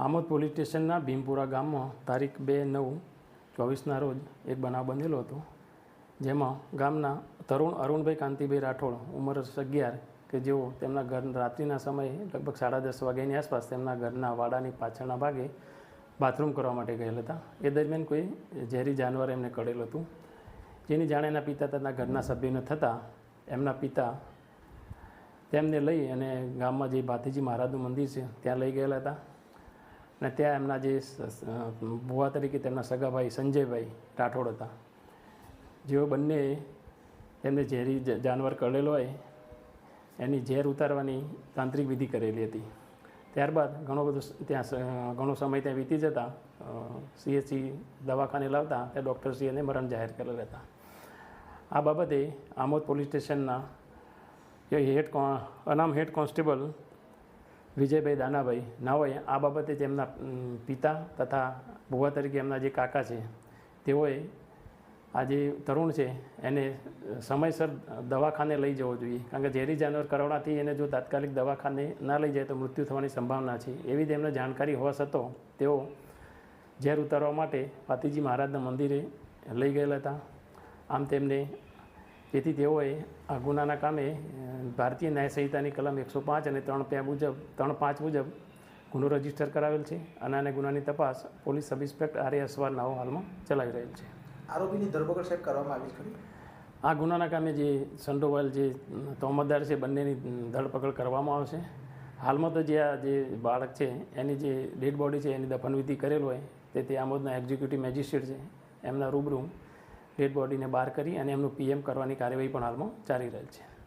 Amod police સ્ટેશનના ભીમપુરા ગામમાં તારીખ બે નવ ચોવીસના રોજ એક બનાવ બનેલો હતો, જેમાં ગામના તરુણ અરુણભાઈ કાંતિભાઈ રાઠોડ, ઉંમર અગિયાર, કે જેઓ તેમના ઘર રાત્રિના સમયે લગભગ સાડા દસ વાગ્યાની આસપાસ તેમના ઘરના વાડાની પાછળના ભાગે બાથરૂમ કરવા માટે ગયેલા હતા. એ દરમિયાન કોઈ ઝેરી જાનવર એમને કરેલું હતું. જેની જાણ એના પિતા તેના ઘરના સભ્યોને થતાં એમના પિતા તેમને લઈ અને ગામમાં જે ભાતીજી મહારાજનું મંદિર છે, ત્યાં લઈ ગયેલા હતા. અને ત્યાં એમના જે ભુવા તરીકે તેમના સગાભાઈ સંજયભાઈ રાઠોડ હતા. જેઓ બંને તેમને ઝેરી જાનવર કરેલો હોય, એની ઝેર ઉતારવાની તાંત્રિક વિધિ કરેલી હતી. ત્યારબાદ ઘણો બધો ત્યાં ઘણો સમય ત્યાં વીતી જતાં સીએચસી દવાખાને લાવતા, ત્યાં ડૉક્ટરશ્રી એને મરણ જાહેર કરેલા હતા આ બાબતે આમોદ પોલીસ સ્ટેશનના હેડ અનામ હેડ કોન્સ્ટેબલ વિજયભાઈ દાનાભાઈ નાઓએ આ બાબતે તેમના પિતા તથા ભુવા તરીકે એમના જે કાકા છે, તેઓએ આ જે તરુણ છે એને સમયસર દવાખાને લઈ જવો જોઈએ. કારણ કે ઝેરી જાનવર કરોડાથી એને જો તાત્કાલિક દવાખાને ના લઈ જાય તો મૃત્યુ થવાની સંભાવના છે. એવી તેમને જાણકારી હોવા છતાં તેઓ ઝેર ઉતારવા માટે પાતીજી મહારાજના મંદિરે લઈ ગયેલા હતા. આમ તેમને જેથી તેઓએ આ ગુનાના કામે ભારતીય ન્યાય સંહિતાની કલમ એકસો પાંચ અને ત્રણ પે મુજબ ત્રણ પાંચ મુજબ ગુનો રજિસ્ટર કરાવેલ છે. અને આને ગુનાની તપાસ police sub inspector R A Aswar નાઓ હાલમાં ચલાવી રહેલ છે. આરોપીની ધરપકડ સાહેબ કરવામાં આવી છે ખરી? આ ગુનાના કામે જે સંડોવાયેલ જે તોમતદાર છે બંનેની ધરપકડ કરવામાં આવશે. હાલમાં તો જે આ જે બાળક છે એની જે ડેડ બોડી છે એની દફનવિધિ કરેલ હોય તે તે આમોદના એક્ઝિક્યુટિવ મેજિસ્ટ્રેટ છે. એમના રૂબરૂ ડેડ બોડીને બહાર કરી અને એમનું પીએમ કરવાની કાર્યવાહી પણ હાલમાં ચાલી રહેલ છે.